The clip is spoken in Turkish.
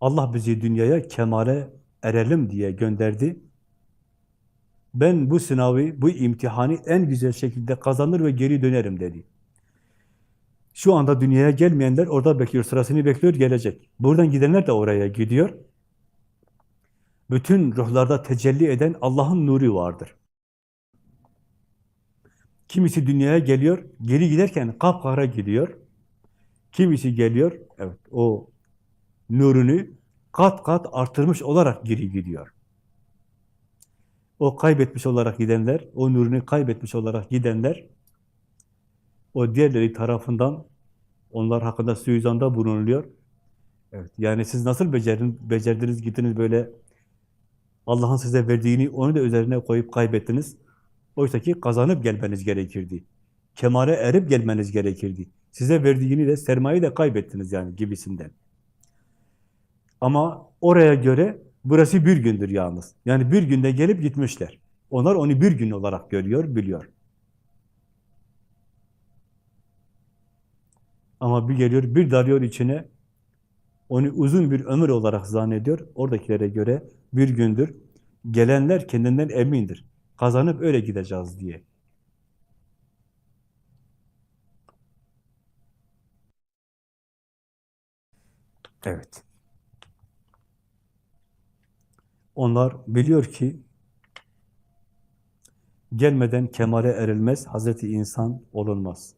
Allah bizi dünyaya kemale erelim diye gönderdi. Ben bu sınavı, bu imtihanı en güzel şekilde kazanır ve geri dönerim dedi. Şu anda dünyaya gelmeyenler orada bekliyor, sırasını bekliyor, gelecek. Buradan gidenler de oraya gidiyor. Bütün ruhlarda tecelli eden Allah'ın nuru vardır. Kimisi dünyaya geliyor, geri giderken kapkara gidiyor. Kimisi geliyor, evet o nurunu kat kat artırmış olarak geri gidiyor. O kaybetmiş olarak gidenler, o nurunu kaybetmiş olarak gidenler, o diğerleri tarafından onlar hakkında suizanda bulunuluyor. Evet, yani siz nasıl becerin, becerdiniz, gittiniz böyle Allah'ın size verdiğini onu da üzerine koyup kaybettiniz. Oysa ki kazanıp gelmeniz gerekirdi. Kemale erip gelmeniz gerekirdi. Size verdiğini de sermayeyi de kaybettiniz yani gibisinden. Ama oraya göre burası bir gündür yalnız. Yani bir günde gelip gitmişler. Onlar onu bir gün olarak görüyor, biliyor. Ama bir geliyor, bir dalıyor içine, onu uzun bir ömür olarak zannediyor. Oradakilere göre bir gündür. Gelenler kendinden emindir. Kazanıp öyle gideceğiz diye. Evet. Onlar biliyor ki gelmeden kemale erilmez, Hazreti insan olunmaz.